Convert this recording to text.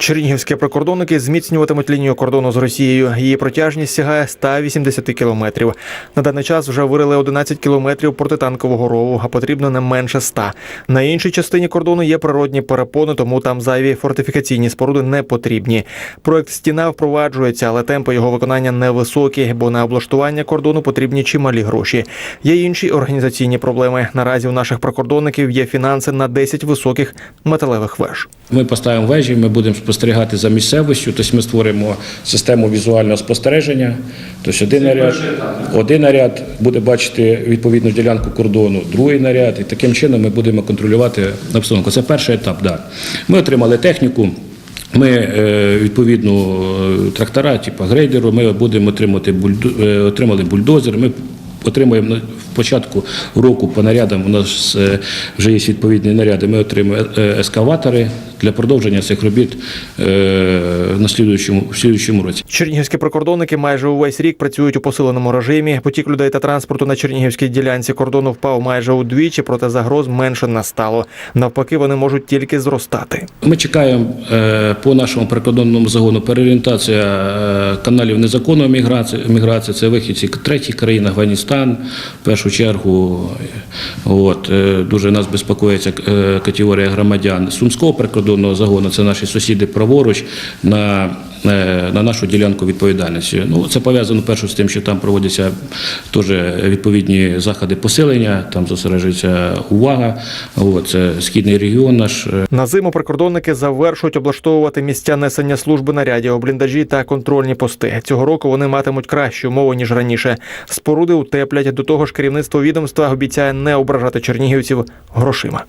Чернігівські прикордонники зміцнюватимуть лінію кордону з Росією. Її протяжність сягає 180 кілометрів. На даний час вже вирили 11 кілометрів протитанкового рову, а потрібно не менше 100. На іншій частині кордону є природні перепони, тому там зайві фортифікаційні споруди не потрібні. Проект стіна впроваджується, але темпи його виконання невисокі, бо на облаштування кордону потрібні чималі гроші. Є інші організаційні проблеми. Наразі у наших прикордонників є фінанси на 10 високих металевих веж. Ми поставимо вежі, ми будемо спостерігати за місцевістю, тобто ми створимо систему візуального спостереження. Тобто один наряд, один наряд буде бачити відповідну ділянку кордону, другий наряд, і таким чином ми будемо контролювати обстановку. Це перший етап. Да. Ми отримали техніку. Ми е, відповідну е, трактора, типу грейдеру, ми будемо отримати бульдо, е, отримали бульдозер. Ми отримуємо в початку року по нарядам. У нас вже є відповідні наряди. Ми отримуємо ескаватори для продовження цих робіт е, на слідуючому, в слідуючому році. Чернігівські прикордонники майже увесь рік працюють у посиленому режимі. Потік людей та транспорту на чернігівській ділянці кордону впав майже удвічі, проте загроз менше не стало. Навпаки, вони можуть тільки зростати. Ми чекаємо е, по нашому прикордонному загону переорієнтація е, каналів незаконної міграції. міграції. Це вихідці третіх країн, Афганістан, в першу чергу. От, е, дуже нас безпокоїться е, категорія громадян Сумського прикордонного загону. Це наші сусіди праворуч на, на нашу ділянку відповідальності. Ну, це пов'язано перше з тим, що там проводяться теж відповідні заходи посилення, там зосереджується увага. От, це східний регіон наш. е, На зиму прикордонники завершують облаштовувати місця несення служби нарядів, бліндажі та контрольні пости. Цього року вони матимуть кращі умови ніж раніше. Споруди утеплять. До того ж, керівництво відомства обіцяє не ображати чернігівців грошима.